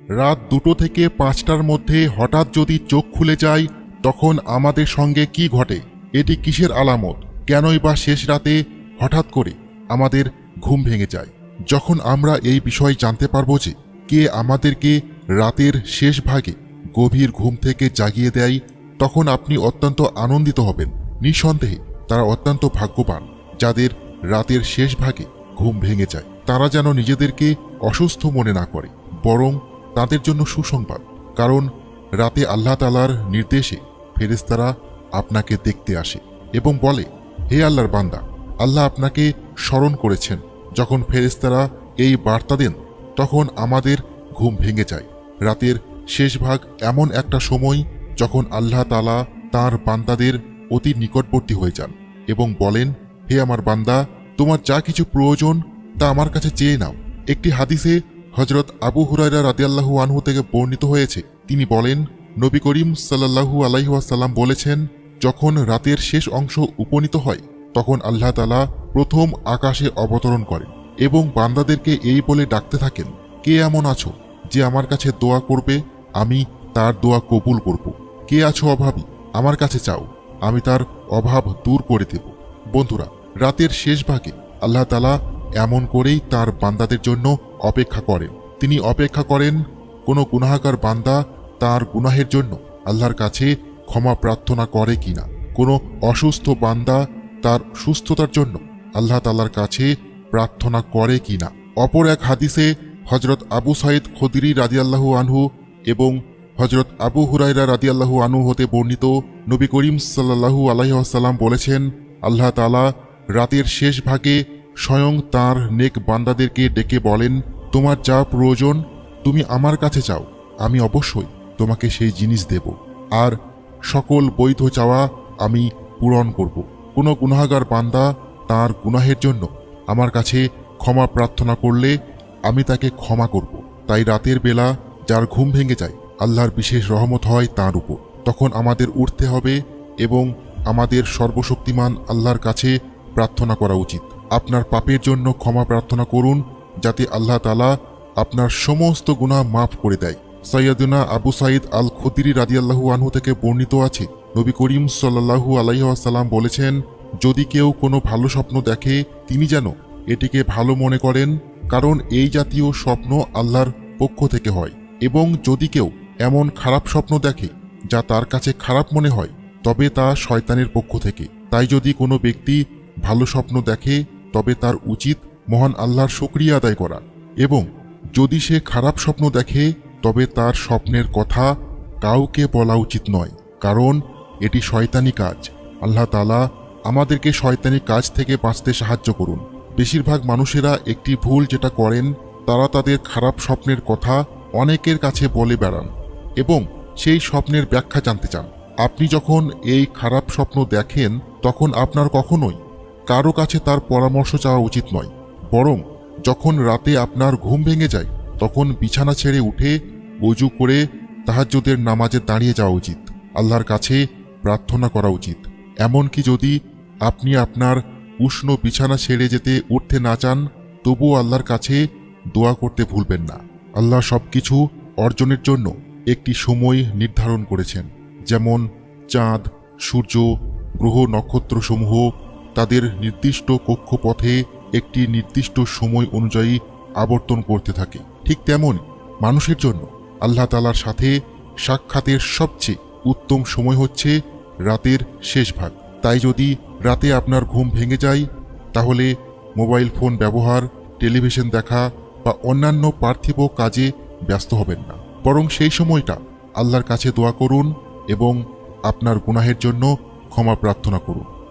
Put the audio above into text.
রাত দুটো থেকে পাঁচটার মধ্যে হঠাৎ যদি চোখ খুলে যায়, তখন আমাদের সঙ্গে কি ঘটে? এটি কিসের আলামত? কেনই বা শেষ রাতে হঠাৎ করে আমাদের ঘুম ভেঙে যায়? যখন আমরা এই বিষয় জানতে পারব যে কে আমাদেরকে রাতের শেষ ভাগে গভীর ঘুম থেকে জাগিয়ে দেয়, তখন আপনি অত্যন্ত আনন্দিত হবেন। নিঃসন্দেহে, তারা অত্যন্ত ভাগ্যবান, যাদের রাতের শেষ ভাগে ঘুম ভেঙে যায়। তারা যেন নিজেদেরকে অসুস্থ মনে না করে, বরং তাদের জন্য সুসংবাদ, কারণ রাতে আল্লাহ তালার নির্দেশে ফেরেস্তারা আপনাকে দেখতে আসে এবং বলে, হে আল্লাহর বান্দা, আল্লাহ আপনাকে স্মরণ করেছেন। যখন ফেরেস্তারা এই বার্তা দেন, তখন আমাদের ঘুম ভেঙে যায়। রাতের শেষ ভাগ এমন একটা সময় যখন আল্লাহ তালা তার বান্দাদের অতি নিকটবর্তী হয়ে যান এবং বলেন, হে আমার বান্দা, তোমার যা কিছু প্রয়োজন তা আমার কাছে চেয়ে নাও। একটি হাদিসে হজরত আবু হুরাইরা রাদিয়াল্লাহু আনহু থেকে বর্ণিত হয়েছে। তিনি বলেন, নবী করিম সাল্লাল্লাহু আলাইহাসাল্লাম বলেছেন, যখন রাতের শেষ অংশ উপনীত হয়, তখন আল্লাহ তালা প্রথম আকাশে অবতরণ করেন এবং বান্দাদেরকে এই বলে ডাকতে থাকেন, কে এমন আছো যে আমার কাছে দোয়া করবে? আমি তার দোয়া কবুল করব। কে আছো অভাবী? আমার কাছে চাও, আমি তার অভাব দূর করে দেব। বন্ধুরা, রাতের শেষ ভাগে আল্লাহ তালা এমন করেই তার বান্দাদের জন্য অপেক্ষা করেন তিনি অপেক্ষা করেন, কোনো গুনাহাকার বান্দা তার গুনাহের জন্য আল্লাহর কাছে ক্ষমা প্রার্থনা করে কিনা। কোনো অসুস্থ বান্দা তার সুস্থতার জন্য আল্লাহ তালার কাছে প্রার্থনা করে কিনা। অপর এক হাদিসে হজরত আবু সাইদ খদিরি রাদিয়াল্লাহু আনহু এবং হজরত আবু হুরাইরা রাদিয়াল্লাহু আনহু হতে বর্ণিত নবী করিম সাল্লাল্লাহু আলাইসাল্লাম বলেছেন, আল্লাহ তালা রাতের শেষ ভাগে স্বয়ং তার নেক বান্দাদেরকে ডেকে বলেন তোমার যা প্রয়োজন তুমি আমার কাছে চাও, আমি অবশ্যই তোমাকে সেই জিনিস দেব। আর সকল বৈধ চাওয়া আমি পূরণ করব। কোনো গুনাহাগার বান্দা তার গুনাহের জন্য আমার কাছে ক্ষমা প্রার্থনা করলে আমি তাকে ক্ষমা করব। তাই রাতের বেলা যার ঘুম ভেঙে যায়, আল্লাহর বিশেষ রহমত হয় তার উপর। তখন আমাদের উঠতে হবে এবং আমাদের সর্বশক্তিমান আল্লাহর কাছে প্রার্থনা করা উচিত। আপনার পাপের জন্য ক্ষমা প্রার্থনা করুন যাতে আল্লাহ তালা আপনার সমস্ত গুনাহ মাফ করে দেয়। সৈয়দুনা আবু সাইদ আল খদিরি রাদিয়াল্লাহু আনহু থেকে বর্ণিত আছে। নবী করিম সাল্লাহু আলাইসাল্লাম বলেছেন, যদি কেউ কোনো ভালো স্বপ্ন দেখে, তিনি যেন এটিকে ভালো মনে করেন, কারণ এই জাতীয় স্বপ্ন আল্লাহর পক্ষ থেকে হয়। এবং যদি কেউ এমন খারাপ স্বপ্ন দেখে, যা তার কাছে খারাপ মনে হয়, তবে তা শয়তানের পক্ষ থেকে। তাই যদি কোনো ব্যক্তি ভালো স্বপ্ন দেখে, তবে তার উচিত মহান আল্লাহর শুক্রিয়া আদায় করা এবং যদি সে খারাপ স্বপ্ন দেখে, তবে তার স্বপ্নের কথা কাউকে বলা উচিত নয়, কারণ এটি শয়তানি কাজ। আল্লাহ তালা আমাদেরকে শয়তানি কাজ থেকে বাঁচতে সাহায্য করুন। বেশিরভাগ মানুষেরা একটি ভুল যেটা করেন, তারা তাদের খারাপ স্বপ্নের কথা অনেকের কাছে বলে বেড়ান এবং সেই স্বপ্নের ব্যাখ্যা জানতে চান। আপনি যখন এই খারাপ স্বপ্ন দেখেন, তখন আপনার কখনোই কারও কাছে তার পরামর্শ চাওয়া উচিত নয়। বরং যখন রাতে আপনার ঘুম ভেঙে যায়, তখন বিছানা ছেড়ে উঠে অজু করে তাহাজ্জুদের নামাজে দাঁড়িয়ে যাওয়া উচিত। আল্লাহর কাছে প্রার্থনা করা উচিত। এমনকি যদি আপনি আপনার উষ্ণ বিছানা ছেড়ে যেতে উঠতে না চান, তবুও আল্লাহর কাছে দোয়া করতে ভুলবেন না। আল্লাহ সবকিছু অর্জনের জন্য একটি সময় নির্ধারণ করেছেন। যেমন চাঁদ, সূর্য, গ্রহ নক্ষত্রসমূহ তাদের নির্দিষ্ট কক্ষপথে একটি নির্দিষ্ট সময় অনুযায়ী আবর্তন করতে থাকে। ঠিক তেমন মানুষের জন্য আল্লাহ তালার সাথে সাক্ষাতের সবচেয়ে উত্তম সময় হচ্ছে রাতের শেষ ভাগ। তাই যদি রাতে আপনার ঘুম ভেঙে যায়, তাহলে মোবাইল ফোন ব্যবহার, টেলিভিশন দেখা বা অন্যান্য পার্থিব কাজে ব্যস্ত হবেন না। বরং সেই সময়টা আল্লাহর কাছে দোয়া করুন এবং আপনার গুনাহের জন্য ক্ষমা প্রার্থনা করুন।